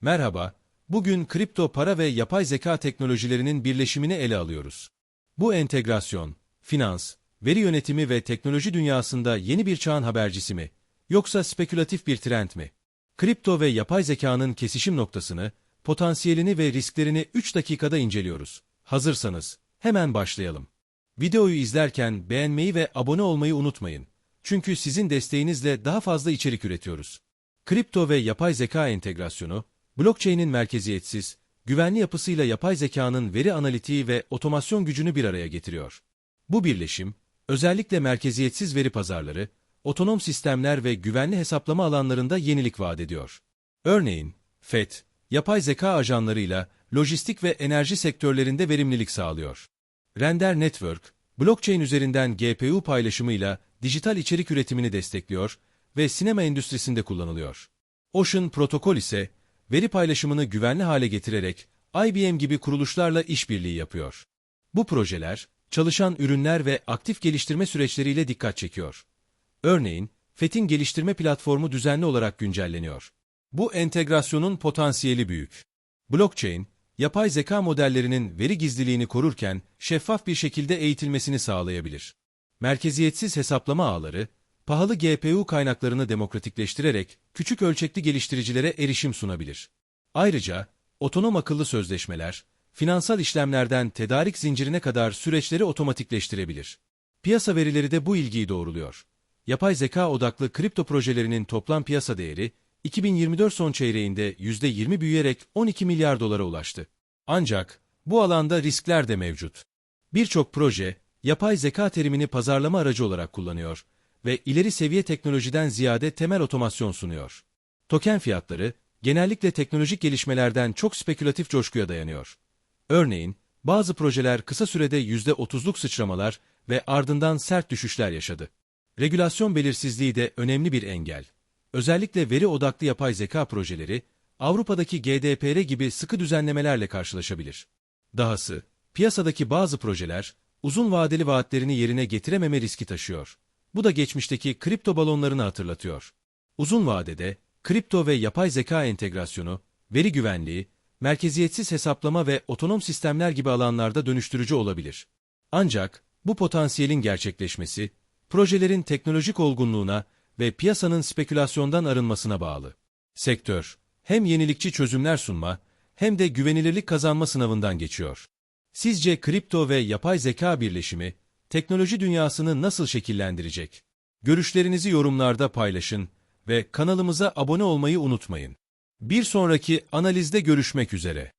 Merhaba, bugün kripto para ve yapay zeka teknolojilerinin birleşimini ele alıyoruz. Bu entegrasyon, finans, veri yönetimi ve teknoloji dünyasında yeni bir çağın habercisi mi, yoksa spekülatif bir trend mi? Kripto ve yapay zekanın kesişim noktasını, potansiyelini ve risklerini 3 dakikada inceliyoruz. Hazırsanız, hemen başlayalım. Videoyu izlerken beğenmeyi ve abone olmayı unutmayın. Çünkü sizin desteğinizle daha fazla içerik üretiyoruz. Kripto ve yapay zeka entegrasyonu, blockchain'in merkeziyetsiz, güvenli yapısıyla yapay zekanın veri analitiği ve otomasyon gücünü bir araya getiriyor. Bu birleşim, özellikle merkeziyetsiz veri pazarları, otonom sistemler ve güvenli hesaplama alanlarında yenilik vaat ediyor. Örneğin, FED, yapay zeka ajanlarıyla lojistik ve enerji sektörlerinde verimlilik sağlıyor. Render Network, blockchain üzerinden GPU paylaşımıyla dijital içerik üretimini destekliyor ve sinema endüstrisinde kullanılıyor. Ocean Protokol ise veri paylaşımını güvenli hale getirerek IBM gibi kuruluşlarla işbirliği yapıyor. Bu projeler, çalışan ürünler ve aktif geliştirme süreçleriyle dikkat çekiyor. Örneğin, FET'in geliştirme platformu düzenli olarak güncelleniyor. Bu entegrasyonun potansiyeli büyük. Blockchain, yapay zeka modellerinin veri gizliliğini korurken şeffaf bir şekilde eğitilmesini sağlayabilir. Merkeziyetsiz hesaplama ağları, pahalı GPU kaynaklarını demokratikleştirerek küçük ölçekli geliştiricilere erişim sunabilir. Ayrıca, otonom akıllı sözleşmeler, finansal işlemlerden tedarik zincirine kadar süreçleri otomatikleştirebilir. Piyasa verileri de bu ilgiyi doğruluyor. Yapay zeka odaklı kripto projelerinin toplam piyasa değeri, 2024 son çeyreğinde %20 büyüyerek 12 milyar dolara ulaştı. Ancak bu alanda riskler de mevcut. Birçok proje, yapay zeka terimini pazarlama aracı olarak kullanıyor ve ileri seviye teknolojiden ziyade temel otomasyon sunuyor. Token fiyatları, genellikle teknolojik gelişmelerden çok spekülatif coşkuya dayanıyor. Örneğin, bazı projeler kısa sürede %30'luk sıçramalar ve ardından sert düşüşler yaşadı. Regülasyon belirsizliği de önemli bir engel. Özellikle veri odaklı yapay zeka projeleri, Avrupa'daki GDPR gibi sıkı düzenlemelerle karşılaşabilir. Dahası, piyasadaki bazı projeler, uzun vadeli vaatlerini yerine getirememe riski taşıyor. Bu da geçmişteki kripto balonlarını hatırlatıyor. Uzun vadede, kripto ve yapay zeka entegrasyonu, veri güvenliği, merkeziyetsiz hesaplama ve otonom sistemler gibi alanlarda dönüştürücü olabilir. Ancak, bu potansiyelin gerçekleşmesi, projelerin teknolojik olgunluğuna ve piyasanın spekülasyondan arınmasına bağlı. Sektör, hem yenilikçi çözümler sunma, hem de güvenilirlik kazanma sınavından geçiyor. Sizce kripto ve yapay zeka birleşimi, teknoloji dünyasını nasıl şekillendirecek? Görüşlerinizi yorumlarda paylaşın ve kanalımıza abone olmayı unutmayın. Bir sonraki analizde görüşmek üzere.